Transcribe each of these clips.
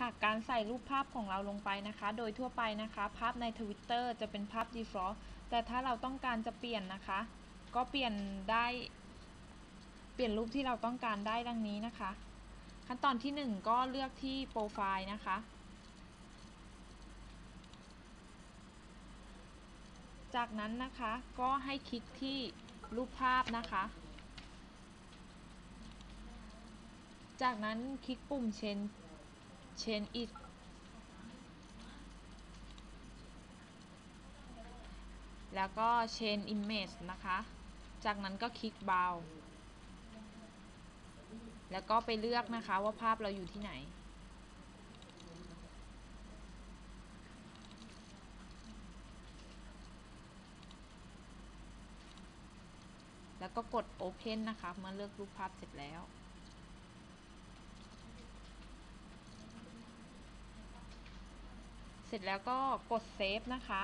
ค่ะการใส่รูปภาพของเราลงไปนะคะ โดยทั่วไปนะคะ ภาพใน Twitter จะเป็นภาพ default แต่ถ้าเราต้องการจะเปลี่ยนนะคะ ก็เปลี่ยนได้ เปลี่ยนรูปที่เราต้องการได้ดังนี้นะคะ ขั้นตอนที่ 1 ก็เลือกที่โปรไฟล์นะคะ จากนั้นนะคะก็ให้คลิกที่รูปภาพนะคะ จากนั้นคลิกปุ่ม change change it แล้วก็ change image นะคะ จากนั้นก็คลิก bound แล้วก็ไปเลือกนะคะว่าภาพเราอยู่ที่ไหน แล้วก็กด Open นะคะ เมื่อเลือกรูปภาพเสร็จแล้ว เสร็จแล้วก็กด Save นะคะ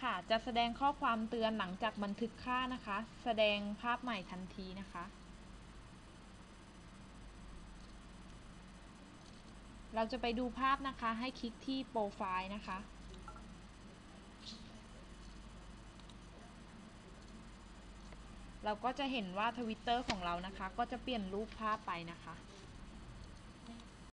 ค่ะ จะแสดงข้อความเตือนหลังจากบันทึกค่านะคะ แสดงภาพใหม่ทันทีนะคะ เราจะไปดูภาพนะคะ ให้คลิกที่โปรไฟล์นะคะ เราก็จะเห็นว่าทวิตเตอร์ของเรานะคะ ก็จะเปลี่ยนรูปภาพไปนะคะ